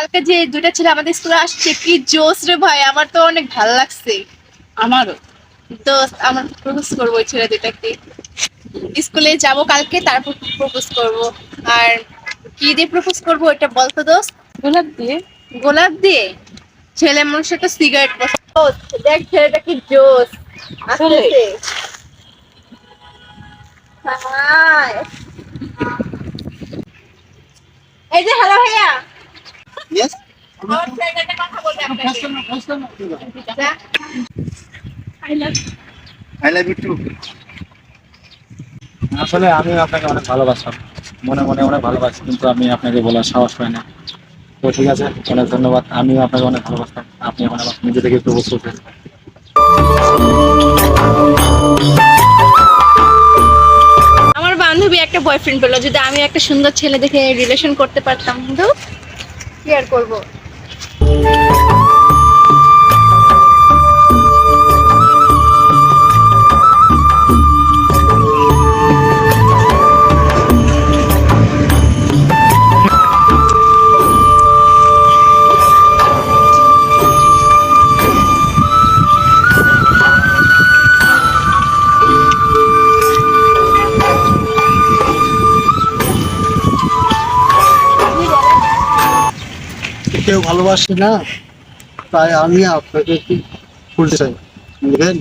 কালকে যে দুইটা ছেলে আমাদের স্কুলে আসছে কি জোস রে ভাই আমার তো অনেক ভালো লাগছে। আমারও। তো আমার প্রপোজ করব ওই ছেলে দুটাকে স্কুলে যাব কালকে তারপর প্রপোজ করব। আর কি দিয়ে প্রপোজ করব এটা বলতো দোস্ত। গোলাপ দিয়ে? গোলাপ দিয়ে? ছেলে মানুষের তো সিগারেট পছন্দ দেখ ছেলেটা কি জোস আসতেছে। এই যে হ্যালো ভাইয়া। একটা. আসলে আমি আপনাকে অনেক ভালোবাসতাম। মনে মনে অনেক ভালোবাসি কিন্তু আমি আপনাকে বলার সাহস পাই না। তো ঠিক আছে অনেক ধন্যবাদ। আমিও আপনাকে অনেক ভালোবাসতাম। আপনি এখন আমার নিজে থেকে প্রবোজ করতেন আমার বান্ধবী একটা বয়ফ্রেন্ড পেল। যদি আমি একটা সুন্দর ছেলে দেখে রিলেশন করতে পারতাম কিন্তু কি আর করব কেউ ভালোবাসে না তাই আমি আপনাকে একটু বলতে চাই। বুঝলেন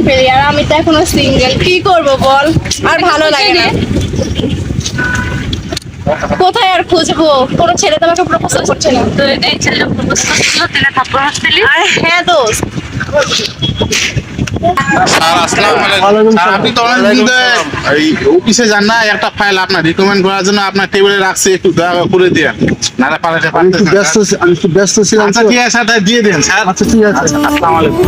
বয়ফ্রেন্ড পেলি আর আমি তো এখনও সিঙ্গেল কি করব বল? আর ভালো লাগে না। কোথায় আর খুঁজবো? কোনো ছেলে তো আমাকে প্রপোজ করছে না। তো এই ছেলেটা প্রপোজ করছিল তেলে থাপ্পড় হাসছিলি আর হ্যাঁ দোস্ত। স্যার আসসালামু আলাইকুম। স্যার, আপনি তো অনেক দিন ধরে এই অফিসে যান না একটা ফাইল আপনার রিকমেন্ড করার জন্য আপনার টেবিলে রাখছি একটু দয়া করে দেন। নাহলে পালাতে পারতেন ব্যস্ত আমি একটু ব্যস্ত ছিলাম আচ্ছা ঠিক আছে স্যার দিয়ে দেন স্যার। আচ্ছা ঠিক আছে। আসসালামু আলাইকুম।